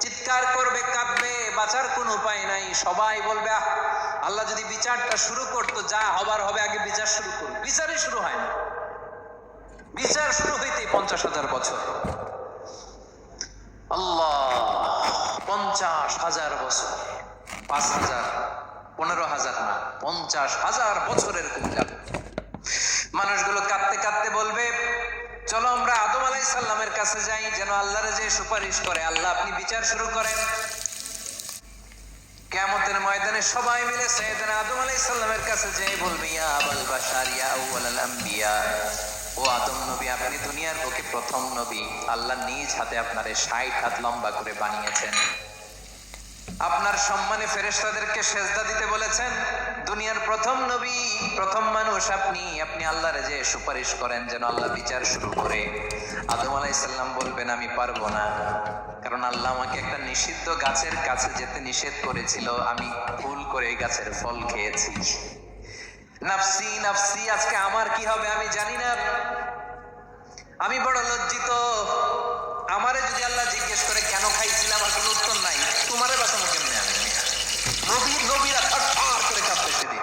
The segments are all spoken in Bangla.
চিৎকার করবে, কাঁদবে, বাঁচার কোনো উপায় নাই। সবাই বলবে, আহ, আল্লাহ যদি বিচারটা শুরু করতো, যা হবার হবে, আগে বিচার শুরু করুন। বিচারই শুরু হয় না। বিচার শুরু হইতে পঞ্চাশ হাজার বছর। আল্লাহ, পঞ্চাশ হাজার বছর। পাঁচ হাজার, পনেরো হাজার না, পঞ্চাশ হাজার বছরের কম যেন আল্লাহরে যে সুপারিশ করে, আল্লাহ আপনি বিচার শুরু করেন। কেমতের ময়দানে সবাই মিলে সৈয়দান আদম আলাই সাল্লামের কাছে যে বলবে, ইয়া আবাল বাশার, ইয়া আউয়াল আম্বিয়া। ও আদম নবী, আপনি দুনিয়ার বুকে প্রথম নবী। আল্লাহ নিজ হাতে আপনারে ষাট হাত লম্বা করে বানিয়েছেন। আপনার সম্মানে ফেরেশতাদেরকে সেজদা দিতে বলেছেন, দুনিয়ার প্রথম নবী, প্রথম মানুষ আপনি আপনি আল্লাহরে যে সুপারিশ করেন যেন আল্লাহ বিচার শুরু করে। আদম আলাইসাল্লাম বলবেন, আমি পারব না। কারণ আল্লাহ আমাকে একটা নিষিদ্ধ গাছের কাছে যেতে নিষেধ করেছিল। আমি ভুল করে গাছের ফল খেয়েছি। নাফসি নাফসি, আজকে আমার কি হবে আমি জানি না। আমি বড় লজ্জিত। আমারে যদি আল্লাহ জিজ্ঞেস করে, কেন খাইছিলাম? আমার কোনো উত্তর নাই তোমারে বাঁচানো কেমনে আমি নবী নবীরা থার করে কাঁপতে সেদিন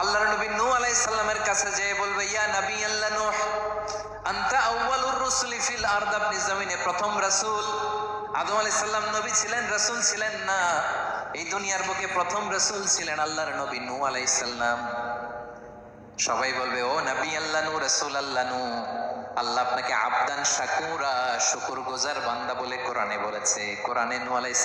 আল্লাহর নবী নূহ কাছে যেয়ে বলবে, ইয়া নবী আল্লাহ নূহ, আনতা আউয়ালুর রুসুলি ফিল আরদ আপনি জমিনে প্রথম রাসূল। আদম নবী ছিলেন, রাসূল ছিলেন না। এই দুনিয়ার বুকে প্রথম রাসূল ছিলেন আল্লাহর নবী নূহ আলাইহিস সবাই বলবে, ও নবী আল্লাহ নূ রাসূল আল্লাহ নূ আল্লাহ আপনাকে আবদান, শাকুরা শুকুর গোজার বান্দা বলে কোরআনে বলেছে। কোরআনে নূহ আলাইহিস